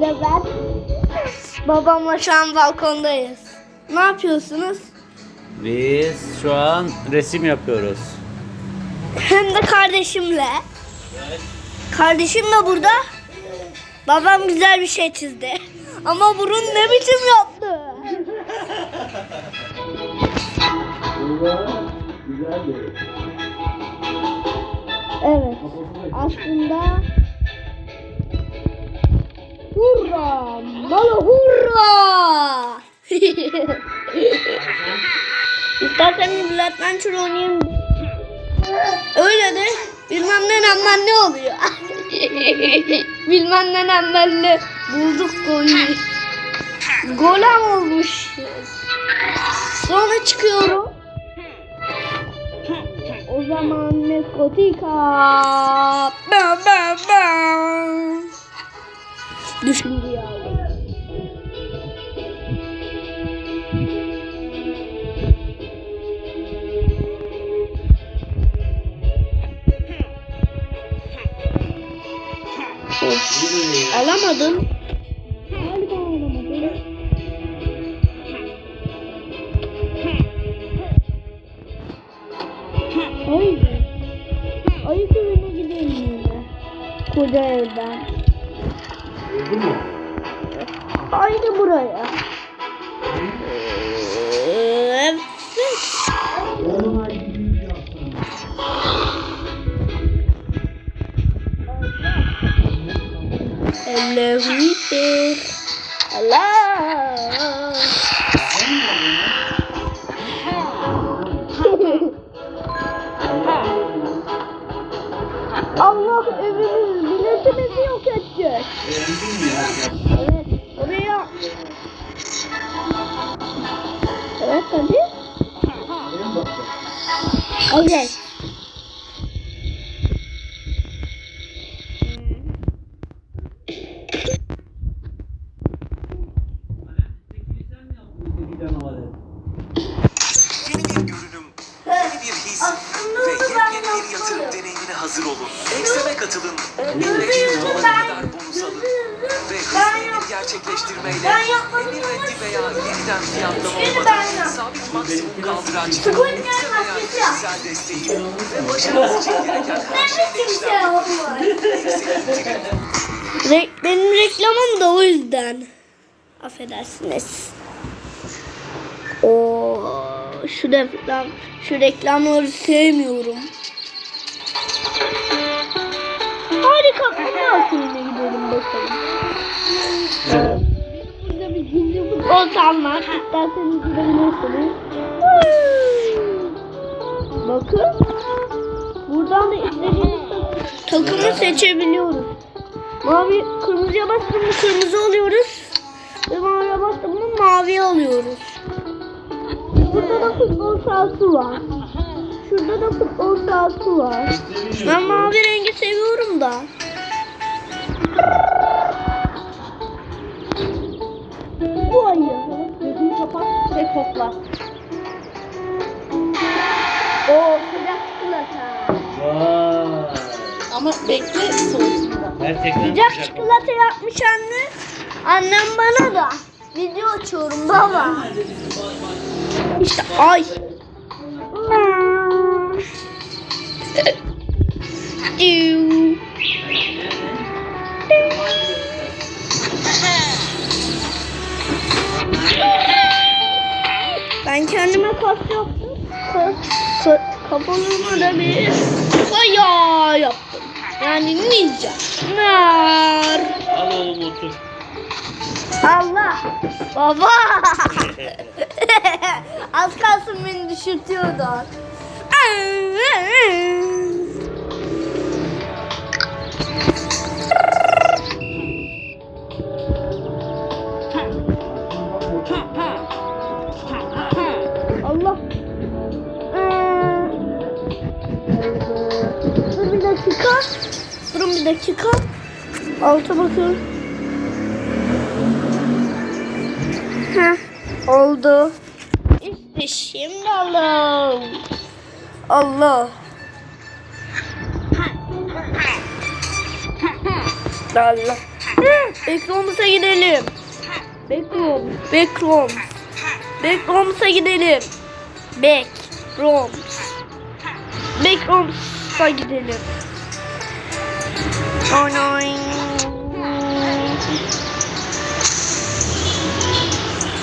de ben. Babamla şu an balkondayız. Ne yapıyorsunuz? Biz şu an resim yapıyoruz. Hem de kardeşimle. Kardeşim de burada. Babam güzel bir şey çizdi. Ama burun ne biçim yaptı? Evet. Aslında Hurra! Bana hurra! İsterseniz Black Mansion oynayayım. Öyle de bilmem ne hemen ne oluyor. bilmem ne hemen ne. Bulduk golü. Golem olmuşuz. Sonra çıkıyorum. O zaman Meskotika. Bam bam bam. Düşündü ya. Of. Alamadım. Buraya. Deneyimine hazır olun. Ekseme katılın, 1500 dolara kadar bonus alın. Ve hızlı emir gerçekleştirmeyle emir reddi veya yeniden fiyatlama olmadan sabit maksimum kaldıraç, kısa veya kişisel desteği ve başarınız için gereken her şeyle işlem Re- benim reklamım da o yüzden. Affedersiniz. O şu reklam şu reklamları sevmiyorum. Hadi kaplumbağa köyüne gidelim bakalım. Var. İsterseniz gidebilirsiniz. Bakın. Buradan da istediğiniz takımı seçebiliyoruz. Mavi kırmızıya bastım mı kırmızı alıyoruz. Ve maviye bastım mı mavi alıyoruz. Burada da futbol sahası var. Şurada da futbol sahası var. Ben mavi rengi seviyorum da. Kokla. Oo sıcak çikolata. Vay. Ama bekle soğusun da. Gerçekten Sıcak sıcak. çikolata yapmış anne. Annem bana da video açıyorum baba. İşte ay. Ben kendime kas yaptım. Kas, ka, kafamıma da bir kaya yaptım. Yani ninja. Nar. Al oğlum otur. Allah. Baba. Az kalsın beni düşürtüyordu. Dakika. Alta bakıyorum. Heh, oldu. İşte şimdi Allah. Allah. Allah. Backrooms'a gidelim. Backrooms. Backrooms. Backrooms'a gidelim. Backrooms. Backrooms'a gidelim. Oy oy.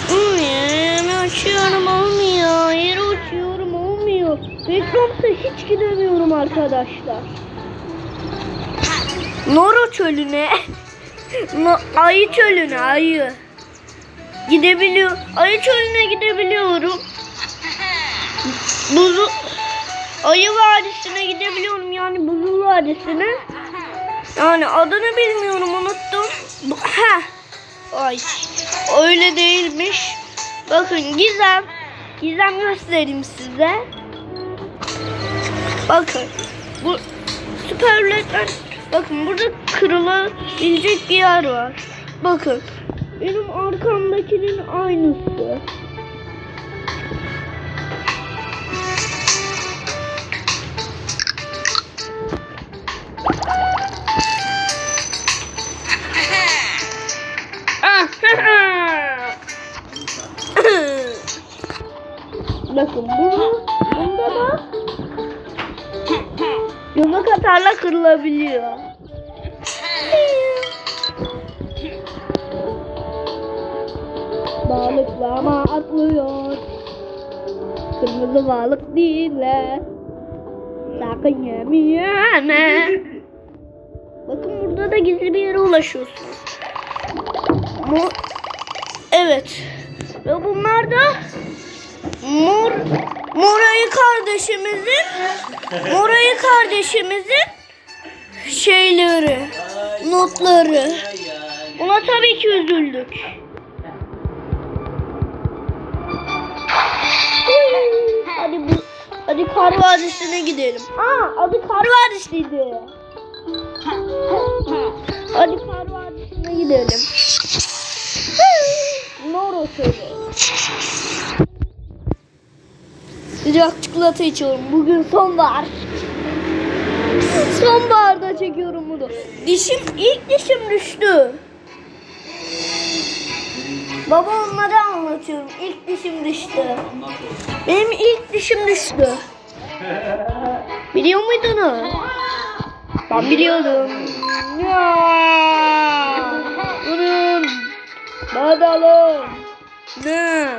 Hmm, açıyorum olmuyor. Yere uçuyorum olmuyor. Backrooms'a hiç gidemiyorum arkadaşlar. Noro çölüne. No, ayı çölüne ayı. Gidebiliyor. Ayı çölüne gidebiliyorum. Buzu Ayı Vadisi'ne gidebiliyorum yani Buzul Vadisi'ne. Yani adını bilmiyorum unuttum. Heh. Ay öyle değilmiş. Bakın Gizem. Gizem göstereyim size. Bakın. Bu süperletler. Bakın burada kırılabilecek bir yer var. Bakın. Benim arkamdakinin aynısı. Bakın bunu, bunda da yumruk atarla kırılabiliyor. Balıklama atlıyor. Kırmızı balık değiller. Sakın yemeyene. Bakın burada da gizli bir yere ulaşıyorsunuz. Mor... Evet. Ve bunlar da Mor Morayı kardeşimizin Morayı kardeşimizin şeyleri, notları. Buna tabii ki üzüldük. Hadi bu Hadi kar vadisine gidelim. Aa adı kar vadisiydi. Hadi kar vadisine gidelim. Noro söyle. Sıcak çikolata içiyorum. Bugün sonbahar. Sonbaharda çekiyorum bunu. Dişim ilk dişim düştü. Baba onları anlatıyorum. İlk dişim düştü. Benim ilk dişim düştü. Biliyor muydunuz? Ben biliyordum. Ya. Bunun badalım. Ne?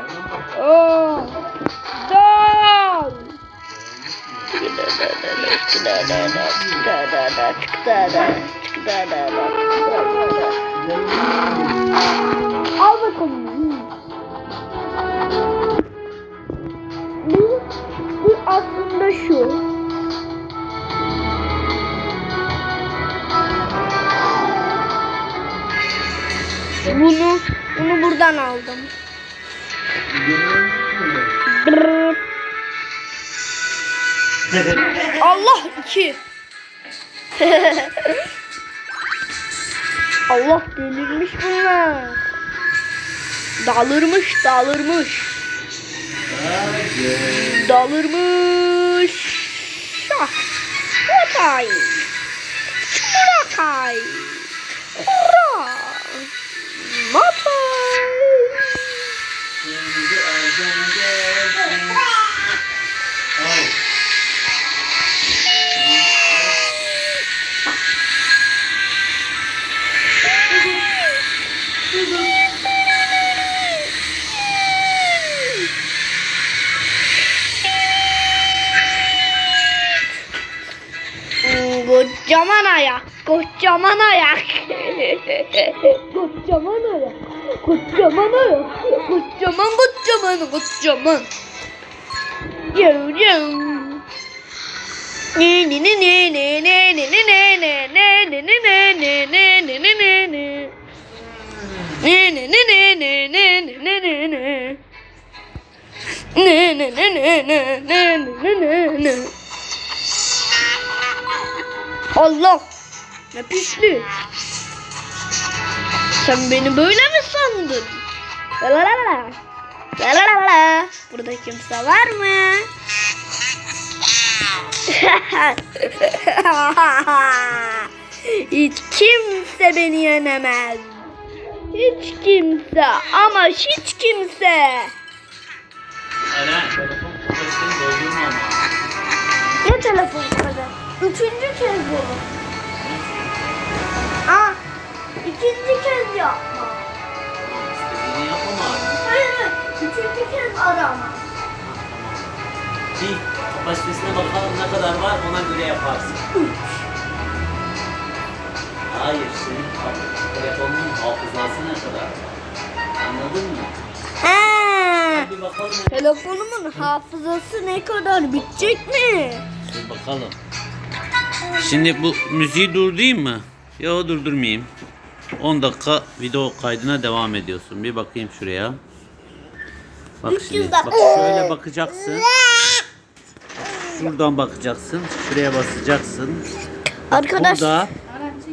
Al bakalım. Bu, bu aslında şu. Bunu bunu buradan aldım. Brrr. Allah iki. Allah delirmiş bunlar. Dalırmış, dalırmış. Dalırmış. Şah. Muratay. Muratay. Hurra. Matay. Kocaman ayak, kocaman ayak. kocaman ayak, kocaman ayak, kocaman kocaman kocaman. Yo yo. Ne ne ne ne ne ne ne ne ne ne ne ne ne ne ne ne ne ne ne. Ne ne ne ne ne ne ne ne ne ne. Ne ne ne ne ne ne ne ne ne. Allah! Ne pislik. Sen beni böyle mi sandın? La la la la. La la. Burada kimse var mı? Hiç kimse beni yenemez. Hiç kimse ama hiç kimse. Ne telefon? Üçüncü kez bu. Aa, ikinci kez yapma. İstediğini. Hayır, hayır. üçüncü kez arama. Bir kapasitesine bakalım ne kadar var ona göre yaparsın. Hayır senin kap- telefonun hafızası ne kadar? Anladın mı? Bakalım. Telefonumun hafızası ne kadar bitecek mi? Bir bakalım. Şimdi bu müziği durdurayım mı? Yo durdurmayayım. 10 dakika video kaydına devam ediyorsun. Bir bakayım şuraya. Bak 300 şimdi. Bak şöyle bakacaksın. Şuradan bakacaksın. Şuraya basacaksın. Arkadaş. Burada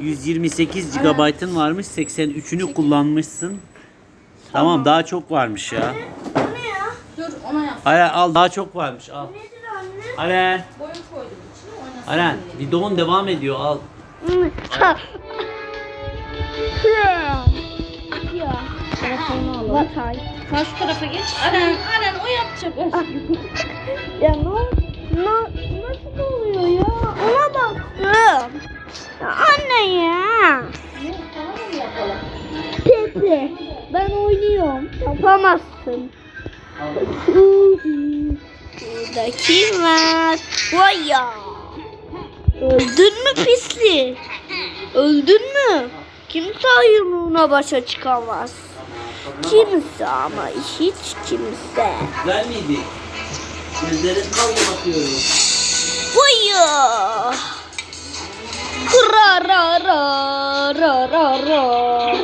128 GB'ın varmış. 83'ünü kullanmışsın. Tamam daha çok varmış ya. Dur ona yap. Aren al daha çok varmış al. Nedir anne? Aren videon devam ediyor al. Batay. Karşı tarafa geç. Aren, Aren o yapacak. ya ne no, no, nasıl oluyor ya? Ona baktım. Anne ya. Pepe ben oynuyorum. Yapamazsın. Burada kim var? Vay. Öldün mü pisli? Öldün mü? Kimse yumruğuna başa çıkamaz. Kimse ama hiç kimse. Güzel miydi? Gözlerin kaldı bakıyorum. Vay ya. Ra ra ra ra ra ra.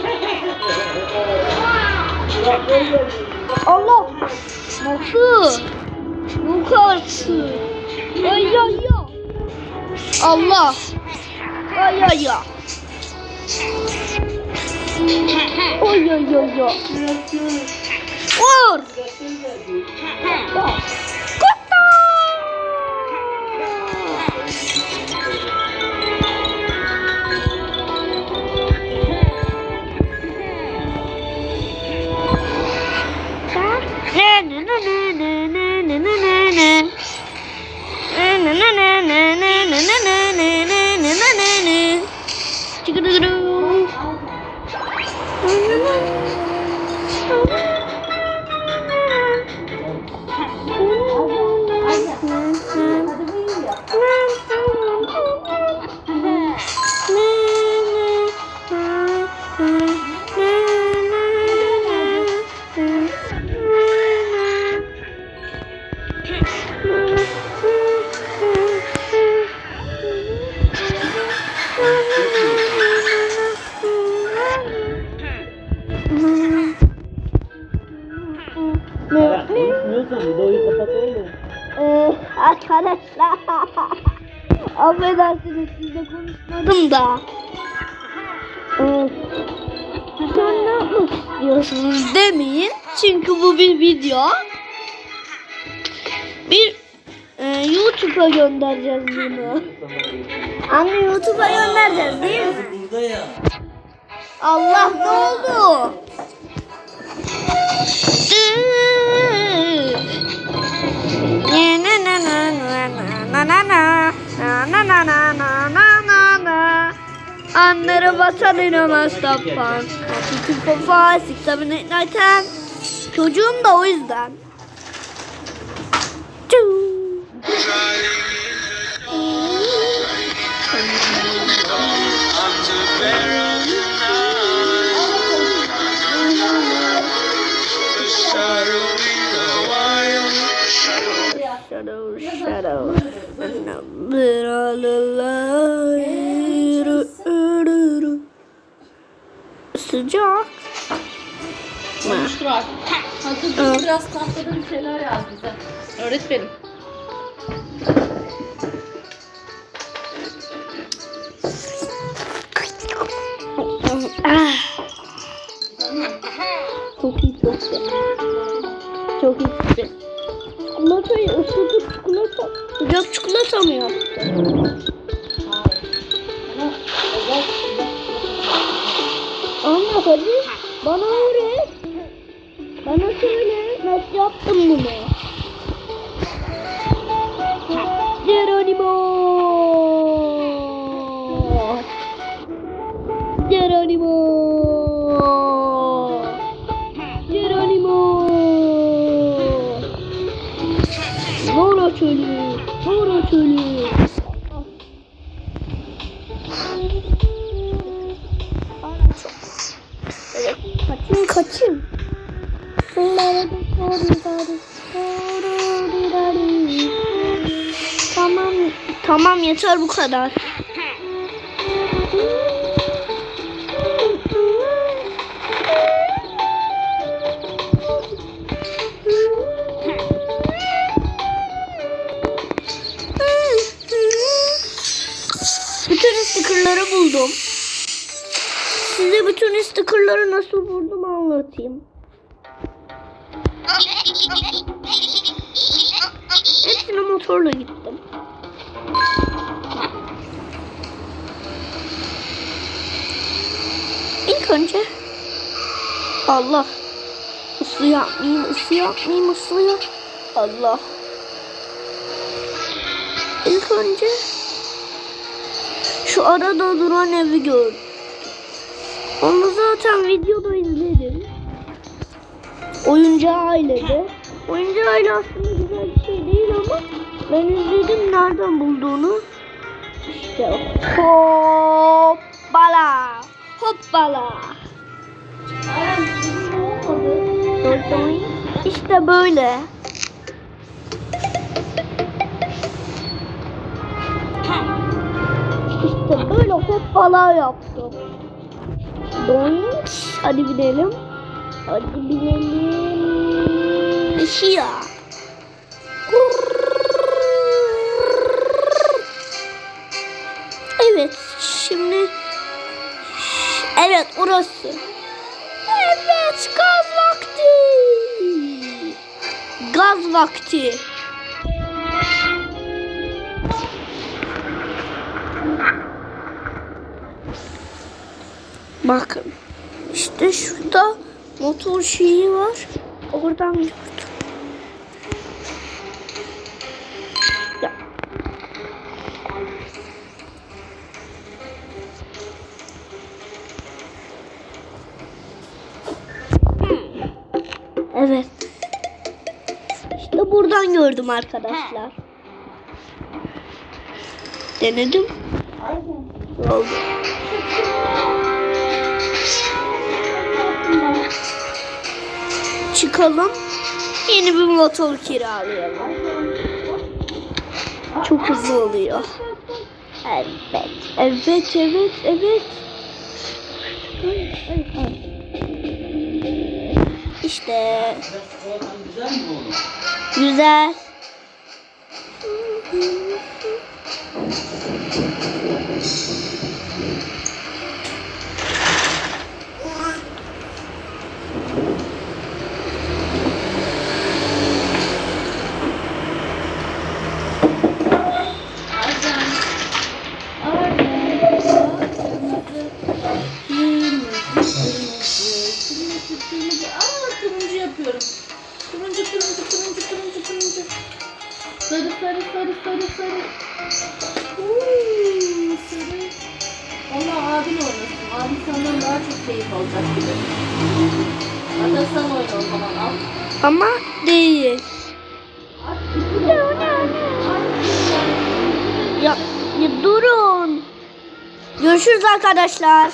Allah. Nasıl? Yok artık. Ay ay ya. Allah. Ay ay ya. Oy oy oy oy. Vur. Ne ne ne ne ne ne. Ne ne ne ne ne ne ne ne arkadaşlar affedersiniz sizle konuşmadım da ee, sen ne yapmak istiyorsunuz demeyin çünkü bu bir video bir e, YouTube'a göndereceğiz bunu Anne YouTube'a göndereceğiz değil mi? Burada ya. Allah ne oldu? Anlara vatan inanmaz tappan. Çünkü kafa siksamın etnayten. Çocuğum da o yüzden. Shadow, shadow, shadow. Sıcak. Konuştur. Hadi dur biraz tahtada bir şeyler yaz bize. Öğretmenim. Çok iyi çok iyi. Çok iyi çok iyi. Çikolatayı ısıtıp çikolata. Sıcak çikolata mı yaptı? Bana söyle nasıl yaptın bunu? Geronimo. Tamam tamam yeter bu kadar. Bütün stickerları buldum. Size bütün stickerları nasıl buldum anlatayım. Motorla gittim. İlk önce Allah ısı yapmayayım, ısı yapmayayım, ısı yap. Allah. İlk önce şu arada duran evi gördüm. Onu zaten videoda izledim. Oyuncağı ailede. Oyuncağı aile aslında ben izledim nereden bulduğunu. İşte hoppala. Hoppala. İşte böyle. İşte böyle hoppala yaptım. Doink. Hadi binelim. Hadi binelim. Şia. Evet. Evet orası. Evet gaz vakti. Gaz vakti. Bakın. İşte şurada motor şeyi var. Oradan gördüm. Gördüm arkadaşlar. Denedim. Oldu. Çıkalım. Yeni bir motor kiralayalım. Çok hızlı oluyor. Evet. Evet, evet, evet. İşte güzel. Aa turuncu yapıyorum. Turuncu turuncu turuncu turuncu turuncu. Sarı sarı sarı sarı sarı. Uuu, sarı. Valla abin oynasın. Abi senden daha çok keyif alacak gibi. Hatta sen oyna o zaman al. Ama değil. Ya, ya durun. Görüşürüz arkadaşlar.